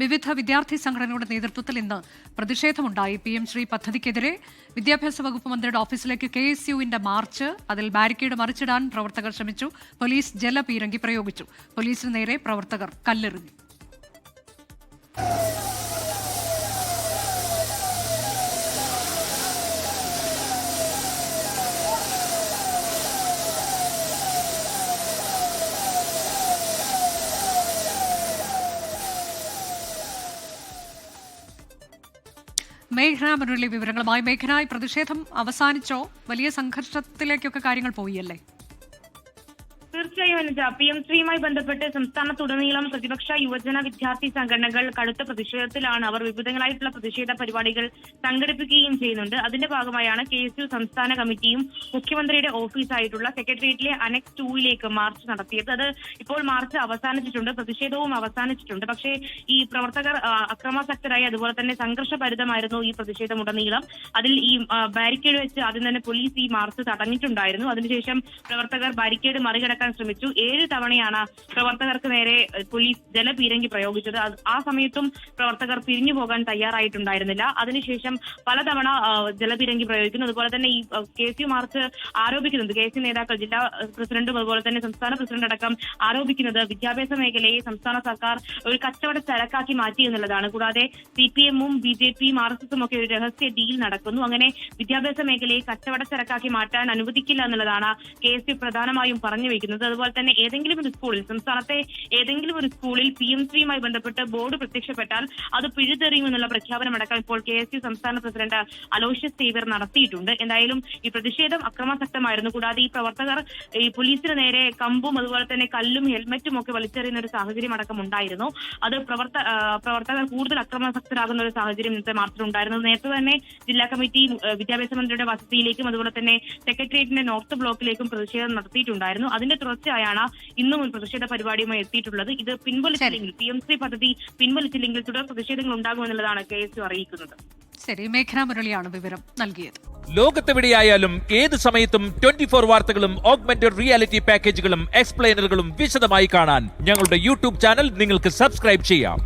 വിവിധ വിദ്യാർത്ഥി സംഘടനകളുടെ നേതൃത്വത്തിൽ ഇന്ന് പ്രതിഷേധമുണ്ടായി. പി എം ശ്രീ പദ്ധതിക്കെതിരെ വിദ്യാഭ്യാസ വകുപ്പ് മന്ത്രിയുടെ ഓഫീസിലേക്ക് കെ എസ് യുവിന്റെ മാർച്ച് അതിൽ ബാരിക്കേഡ് മറിച്ചിടാൻ പ്രവർത്തകർ ശ്രമിച്ചു. പോലീസ് ജലപീരങ്കി പ്രയോഗിച്ചു. പോലീസിന് നേരെ പ്രവർത്തകർ കല്ലെറിഞ്ഞു. മേഘന മുരളി വിവരങ്ങളുമായി. മേഘന ഈ പ്രതിഷേധം അവസാനിച്ചോ? വലിയ സംഘർഷത്തിലേക്കൊക്കെ കാര്യങ്ങൾ പോയി തീർച്ചയായും അനുജ. പി എം ശ്രീയുമായി ബന്ധപ്പെട്ട് സംസ്ഥാനത്തുടനീളം പ്രതിപക്ഷ യുവജന വിദ്യാർത്ഥി സംഘടനകൾ കടുത്ത പ്രതിഷേധത്തിലാണ് അവർ വിവിധങ്ങളായിട്ടുള്ള പ്രതിഷേധ പരിപാടികൾ സംഘടിപ്പിക്കുകയും ചെയ്യുന്നുണ്ട്. അതിന്റെ ഭാഗമായാണ് കെ എസ് യു സംസ്ഥാന കമ്മിറ്റിയും മുഖ്യമന്ത്രിയുടെ ഓഫീസായിട്ടുള്ള സെക്രട്ടേറിയറ്റിലെ അനക്സ് ടൂവിലേക്ക് മാർച്ച് നടത്തിയത്. അത് ഇപ്പോൾ മാർച്ച് അവസാനിച്ചിട്ടുണ്ട്. പ്രതിഷേധവും അവസാനിച്ചിട്ടുണ്ട്. പക്ഷേ ഈ പ്രവർത്തകർ അക്രമാസക്തരായി അതുപോലെ തന്നെ സംഘർഷഭരിതമായിരുന്നു ഈ പ്രതിഷേധമുടനീളം അതിൽ ഈ ബാരിക്കേഡ് വെച്ച് ആദ്യം തന്നെ പോലീസ് ഈ മാർച്ച് തടഞ്ഞിട്ടുണ്ടായിരുന്നു. അതിനുശേഷം പ്രവർത്തകർ ബാരിക്കേഡ് മറികടക്കാൻ ശ്രമിച്ചു. ഏഴ് തവണയാണ് പ്രവർത്തകർക്ക് നേരെ പോലീസ് ജലപീരങ്കി പ്രയോഗിച്ചത്. ആ സമയത്തും പ്രവർത്തകർ പിരിഞ്ഞു പോകാൻ തയ്യാറായിട്ടുണ്ടായിരുന്നില്ല. അതിനുശേഷം പലതവണ ജലപീരങ്കി പ്രയോഗിക്കുന്നു. അതുപോലെ തന്നെ ഈ കെ സി മാർച്ച് ആരോപിക്കുന്നുണ്ട്. കെ സി നേതാക്കൾ ജില്ലാ പ്രസിഡന്റും അതുപോലെ തന്നെ സംസ്ഥാന പ്രസിഡന്റ് അടക്കം ആരോപിക്കുന്നത് വിദ്യാഭ്യാസ മേഖലയെ സംസ്ഥാന സർക്കാർ ഒരു കച്ചവട ചരക്കാക്കി മാറ്റി എന്നുള്ളതാണ്. കൂടാതെ സി പി എമ്മും ബി ജെ പിയും ആർ എസ് എസും ഒക്കെ ഒരു രഹസ്യ ഡീൽ നടക്കുന്നു. അങ്ങനെ വിദ്യാഭ്യാസ മേഖലയെ കച്ചവട ചരക്കാക്കി മാറ്റാൻ അനുവദിക്കില്ല എന്നുള്ളതാണ് കെ യു പ്രധാനമായും പറഞ്ഞു വയ്ക്കുന്നത് അതുപോലെ തന്നെ ഏതെങ്കിലും ഒരു സ്കൂളിൽ സംസ്ഥാനത്തെ ഏതെങ്കിലും ഒരു സ്കൂളിൽ പി എം സിയുമായി ബന്ധപ്പെട്ട് ബോർഡ് പ്രത്യക്ഷപ്പെട്ടാൽ അത് പിഴുതെറിയുമെന്നുള്ള പ്രഖ്യാപനമടക്കം ഇപ്പോൾ കെ എസ് യു സംസ്ഥാന പ്രസിഡന്റ് അലോഷ്യസ് സേവ്യർ നടത്തിയിട്ടുണ്ട്. എന്തായാലും ഈ പ്രതിഷേധം അക്രമാസക്തമായിരുന്നു. കൂടാതെ ഈ പ്രവർത്തകർ ഈ പോലീസിന് നേരെ കമ്പും അതുപോലെ തന്നെ കല്ലും ഹെൽമറ്റും ഒക്കെ വലിച്ചെറിയുന്ന ഒരു സാഹചര്യം അടക്കം ഉണ്ടായിരുന്നു. അത് പ്രവർത്ത പ്രവർത്തകർ കൂടുതൽ അക്രമാസക്തരാകുന്ന ഒരു സാഹചര്യം ഇന്നത്തെ മാർച്ചിൽ ഉണ്ടായിരുന്നു നേരത്തെ തന്നെ ജില്ലാ കമ്മിറ്റി വിദ്യാഭ്യാസ മന്ത്രിയുടെ വസതിയിലേക്കും അതുപോലെ തന്നെ സെക്രട്ടേറിയറ്റിന്റെ നോർത്ത് ബ്ലോക്കിലേക്കും പ്രതിഷേധം നടത്തിയിട്ടുണ്ടായിരുന്നു. അതിന്റെ തുടർച്ചയായാണ് ഇന്നും ഒരു പ്രതിഷേധ പരിപാടിയുമായി എത്തിയിട്ടുള്ളത്. ഇത് പിൻവലിച്ചില്ലെങ്കിൽ പി എം സി പദ്ധതി പിൻവലിച്ചില്ലെങ്കിൽ തുടർ പ്രതിഷേധങ്ങൾ ഉണ്ടാകുമെന്നുള്ളതാണ് കെ എസ് യു അറിയിക്കുന്നത്. ശരി മേഘന മുരളിയാണ് വിവരം നൽകിയത്. ലോകത്തെവിടെയായാലും ഏത് സമയത്തും ട്വന്റി ഫോർ വാർത്തകളും ഓഗ്മെന്റഡ് റിയാലിറ്റി പാക്കേജുകളും എക്സ്പ്ലെയിനറുകളും വിശദമായി കാണാൻ ഞങ്ങളുടെ യൂട്യൂബ് ചാനൽ നിങ്ങൾക്ക് സബ്സ്ക്രൈബ് ചെയ്യാം.